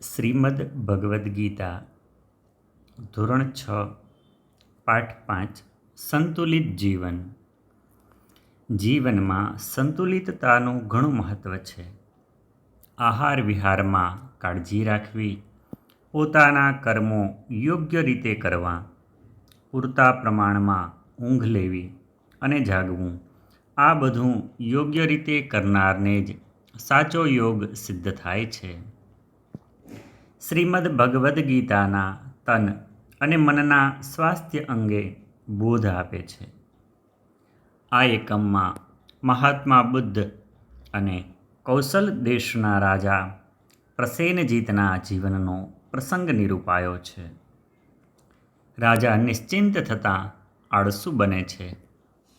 શ્રીમદ ભગવદ્ ગીતા, ધોરણ છ, પાઠ પાંચ, સંતુલિત જીવન. જીવનમાં સંતુલિતતાનું ઘણું મહત્ત્વ છે. આહાર વિહારમાં કાળજી રાખવી, પોતાના કર્મો યોગ્ય રીતે કરવા, પૂરતા પ્રમાણમાં ઊંઘ લેવી અને જાગવું, આ બધું યોગ્ય રીતે કરનારને જ સાચો યોગ સિદ્ધ થાય છે. શ્રીમદ ભગવદ્ ગીતાના તન અને મનના સ્વાસ્થ્ય અંગે બોધ આપે છે. આ એકમમાં મહાત્મા બુદ્ધ અને કૌશલ દેશના રાજા પ્રસેનજીતના જીવનનો પ્રસંગ નિરૂપાયો છે. રાજા નિશ્ચિંત થતાં આળસુ બને છે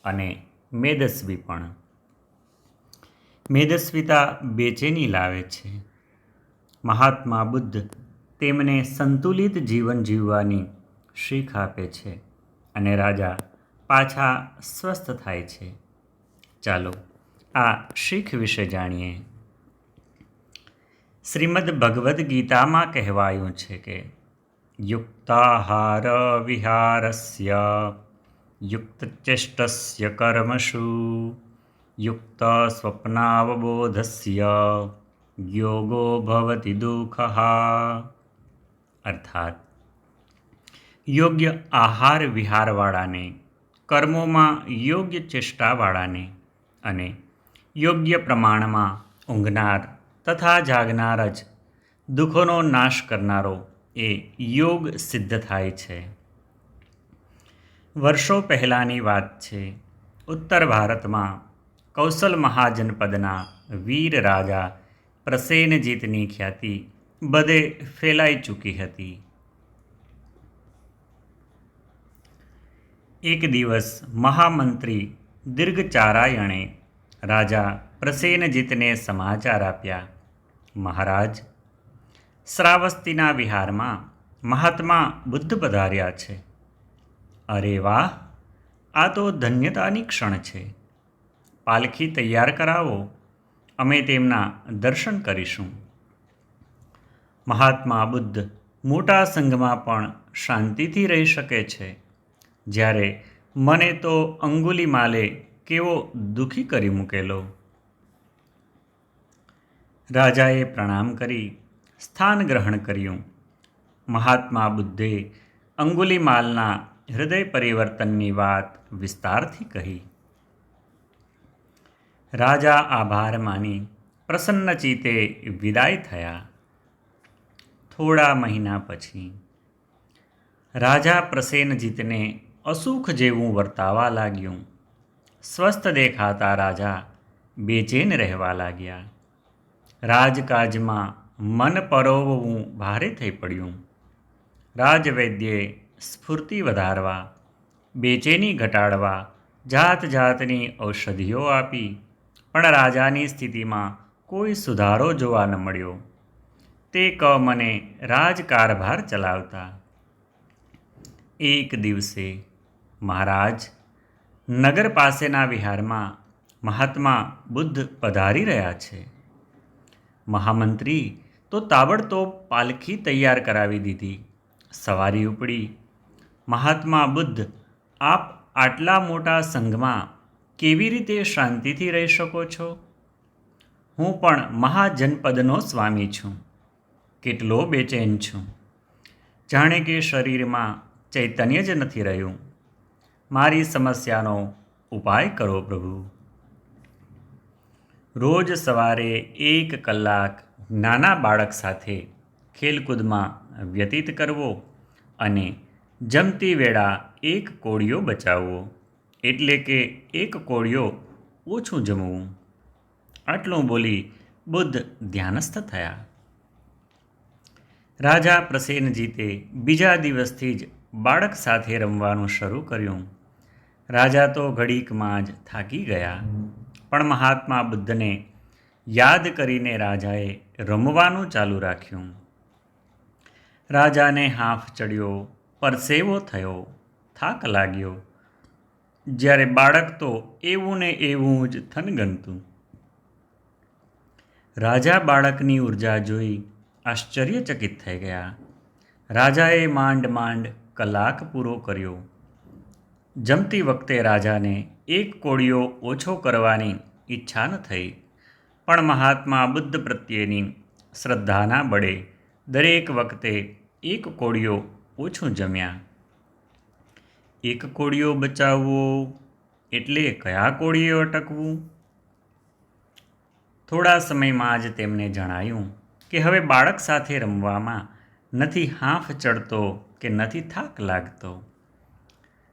અને મેદસ્વી પણ. મેદસ્વીતા બેચેની લાવે છે. મહાત્મા બુદ્ધ તેમને સંતુલિત જીવન જીવવાની શીખ આપે છે અને રાજા પાછા સ્વસ્થ થાય છે. ચાલો આ શીખ વિશે જાણીએ. શ્રીમદ ભગવદ્ ગીતામાં કહેવાયું છે કે, યુક્તાહાર વિહારસ્ય યુક્તચેષ્ટસ્ય કર્મશુ યુક્ત સ્વપ્નાવબોધસ્ય યોગો ભવતિ દુઃખ અર્થાત યોગ્ય આહાર વિહારવાળાને કર્મોમાં યોગ્ય ચેષ્ટાવાળાને અને યોગ્ય પ્રમાણમાં ઊંઘનાર તથા જાગનાર જ દુઃખોનો નાશ કરનારો એ યોગ સિદ્ધ થાય છે. વર્ષો પહેલાંની વાત છે, ઉત્તર ભારતમાં કૌશલ મહાજનપદના વીર રાજા પ્રસેનજીતની ખ્યાતિ બધે ફેલાઈ ચૂકી હતી. એક દિવસ મહામંત્રી દીર્ઘચારાયણે રાજા પ્રસેનજીતને સમાચાર આપ્યા. મહારાજ, શ્રાવસ્તીના વિહારમાં મહાત્મા બુદ્ધ પધાર્યા છે. અરે વાહ, આ તો ધન્યતાની ક્ષણ છે. પાલખી તૈયાર કરાવો. અમે તેમના દર્શન કરીશું. મહાત્મા બુદ્ધ મોટા સંઘમાં પણ શાંતિથી રહી શકે છે. જ્યારે મને તો અંગુલીમાલે કેવો દુઃખી કરી મૂકેલો. રાજાએ પ્રણામ કરી, સ્થાન ગ્રહણ કર્યું. મહાત્મા બુદ્ધે અંગુલીમાલના હૃદય પરિવર્તનની વાત વિસ્તારથી કહી. રાજા આભાર માની પ્રસન્નચિતે વિદાય થયા થોડા મહિના પછી રાજા પ્રસેનજીતને અસુખ જેવું વર્તાવા લાગ્યું સ્વસ્થ દેખાતા રાજા બેચેન રહેવા લાગ્યા રાજકાજમાં મન પરોવવું ભારે થઈ પડ્યું રાજવૈદ્યે સ્ફૂર્તિ વધારવા બેચેની ઘટાડવા જાત જાતની ઔષધિઓ આપી પણ રાજાની સ્થિતિમાં કોઈ સુધારો જોવા ન મળ્યો. તે ક મને રાજકારભાર ચલાવતા. એક દિવસે મહારાજ નગર પાસેના વિહારમાં મહાત્મા બુદ્ધ પધારી રહ્યા છે. મહામંત્રી તો તાબડતોબ પાલખી તૈયાર કરાવી દીધી. સવારી ઉપડી. મહાત્મા બુદ્ધ, આપ આટલા મોટા સંઘમાં કેવી રીતે શાંતિથી રહી શકો છો? હું પણ મહાજનપદનો સ્વામી છું. કેટલો બેચેન છું. જાણે કે શરીરમાં ચૈતન્ય જ નથી રહ્યું. મારી સમસ્યાનો ઉપાય કરો પ્રભુ. રોજ સવારે એક કલાક નાના બાળક સાથે ખેલકૂદમાં વ્યતીત કરવો અને જમતી વેળા એક કોળિયો બચાવવો. એટલે કે એક કોળિયો ઓછું જમવું. આટલું બોલી બુદ્ધ ધ્યાનસ્થ થયા. રાજા પ્રસેનજીતે બીજા દિવસથી જ બાળક સાથે રમવાનું શરૂ કર્યું. રાજા તો ઘડીકમાં જ થાકી ગયા. પણ મહાત્મા બુદ્ધને યાદ કરીને રાજાએ રમવાનું ચાલુ રાખ્યું. રાજાને હાંફ ચડ્યો, પરસેવો થયો, થાક લાગ્યો. જ્યારે બાળક તો એવું ને એવું જ થનગનતું. રાજા બાળકની ઊર્જા જોઈ આશ્ચર્યચકિત થઈ ગયા. રાજાએ માંડ માંડ કલાક પૂરો કર્યો. જમતી વખતે રાજાને એક કોળિયો ઓછો કરવાની ઈચ્છા ન થઈ. પણ મહાત્મા બુદ્ધ પ્રત્યેની શ્રદ્ધાના બળે દરેક વખતે એક કોળિયો ઓછું જમ્યા. એક કોળિયો બચાવવો એટલે કયા કોળીએ અટકવું? થોડા સમયમાં જ તેમને જણાયું કે હવે બાળક સાથે રમવામાં નથી હાંફ ચડતો કે નથી થાક લાગતો.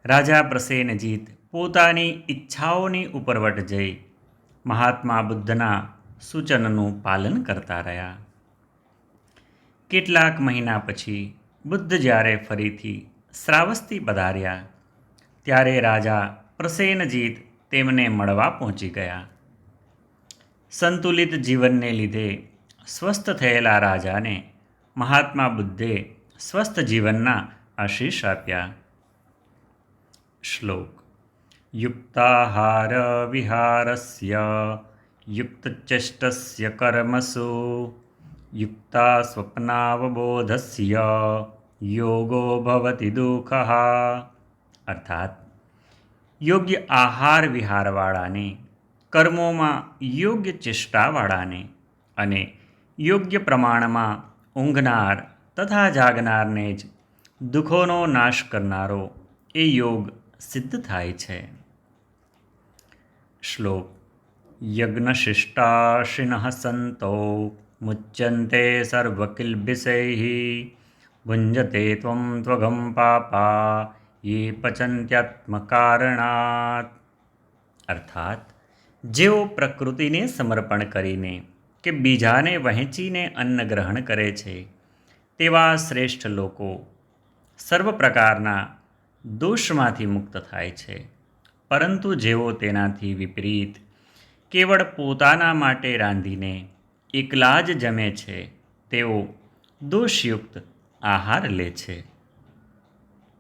રાજા પ્રસેનજીત પોતાની ઈચ્છાઓની ઉપરવટ જઈ મહાત્મા બુદ્ધના સૂચનનું પાલન કરતા રહ્યા. કેટલાક મહિના પછી બુદ્ધ જ્યારે ફરીથી શ્રાવસ્તી પધાર્યા ત્યારે રાજા પ્રસેનજીત તેમને મળવા પહોંચી ગયા. સંતુલિત જીવનને લીધે સ્વસ્થ થયેલા રાજાને મહાત્મા બુદ્ધે સ્વસ્થ જીવનના આશીષ આપ્યા. શ્લોક, યુક્તાહાર વિહારસ્ય યુક્તચેષ્ટસ્ય કર્મસુ યુક્તા સ્વપ્નાવબોધસ્ય યોગો ભવતિ દુઃખ અર્થાત યોગ્ય આહાર વિહારવાળાને, કર્મોમાં યોગ્ય ચેષ્ટાવાળાને અને યોગ્ય પ્રમાણમાં ઊંઘનાર તથા જાગનારને જ દુઃખોનો નાશ કરનારો એ યોગ સિદ્ધ થાય છે. શ્લોક, યજ્ઞશિષ્ટાશિન સંતો મુચ્યંતે સર્વકિલ્બિષૈ ભુંજતે ત્વં ત્વગમ પાપા યે પચંત્યાત્મકારણાત અર્થાત જેઓ પ્રકૃતિને સમર્પણ કરીને કે બીજાને વહેંચીને અન્ન ગ્રહણ કરે છે તેવા શ્રેષ્ઠ લોકો સર્વ પ્રકારના દોષમાંથી મુક્ત થાય છે પરંતુ જેઓ તેનાથી વિપરીત કેવળ પોતાના માટે રાંધીને એકલા જ જમે છે તેઓ દોષયુક્ત આહાર લે છે